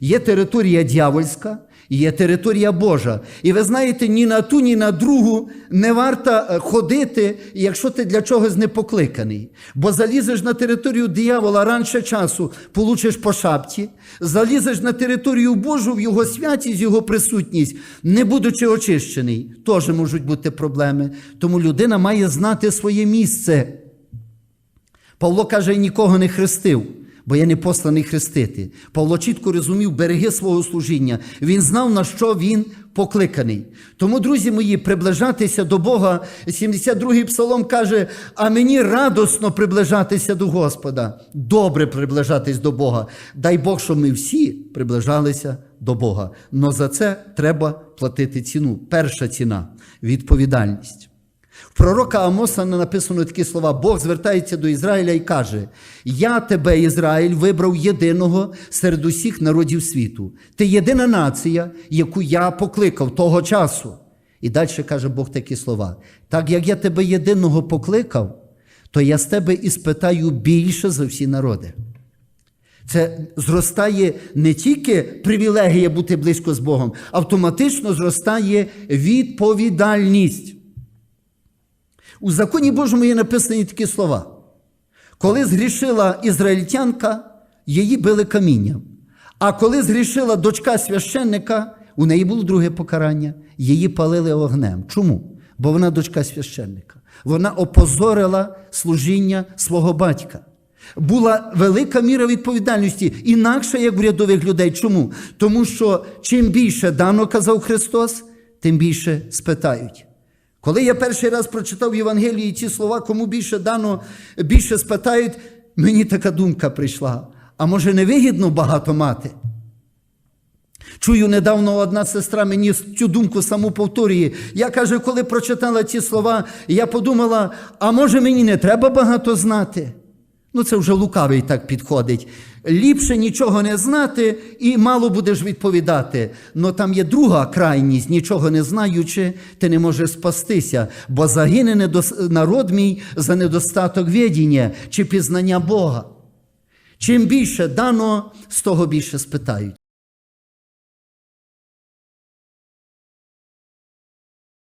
Є територія дьявольська, є територія Божа. І ви знаєте, ні на ту, ні на другу не варто е, ходити, якщо ти для чогось не покликаний. Бо залізеш на територію диявола раніше часу, получиш по шапці, залізеш на територію Божу в його святість, його присутність, не будучи очищений. Теж можуть бути проблеми. Тому людина має знати своє місце. Павло каже, нікого не хрестив, бо я не посланий хрестити. Павло чітко розумів береги свого служіння. Він знав, на що він покликаний. Тому, друзі мої, приближатися до Бога, 72-й псалом каже: а мені радосно приближатися до Господа. Добре приближатись до Бога. Дай Бог, щоб ми всі приближалися до Бога. Но за це треба платити ціну. Перша ціна відповідальність. В пророка Амоса написано такі слова: Бог звертається до Ізраїля і каже: Я тебе, Ізраїль, вибрав єдиного серед усіх народів світу. Ти єдина нація, яку я покликав того часу. І далі каже Бог такі слова: так як я тебе єдиного покликав, то я з тебе і спитаю більше за всі народи. Це зростає не тільки привілегія бути близько з Богом, автоматично зростає відповідальність. У законі Божому є написані такі слова. Коли згрішила ізраїльтянка, її били камінням. А коли згрішила дочка священника, у неї було друге покарання, її палили вогнем. Чому? Бо вона дочка священника. Вона опозорила служіння свого батька. Була велика міра відповідальності, інакше, як в рядових людей. Чому? Тому що чим більше дано, казав Христос, тим більше спитають. Коли я перший раз прочитав в Євангелії ці слова, кому більше дано, більше спитають, мені така думка прийшла. А може, не вигідно багато мати? Чую, недавно одна сестра мені цю думку саму повторює. Я каже, коли прочитала ці слова, я подумала, а може мені не треба багато знати? Ну, це вже лукавий так підходить. Ліпше нічого не знати і мало будеш відповідати. Но там є друга крайність, нічого не знаючи, ти не можеш спастися, бо загине недос- народ мій за недостаток відіння чи пізнання Бога. Чим більше дано, з того більше спитають.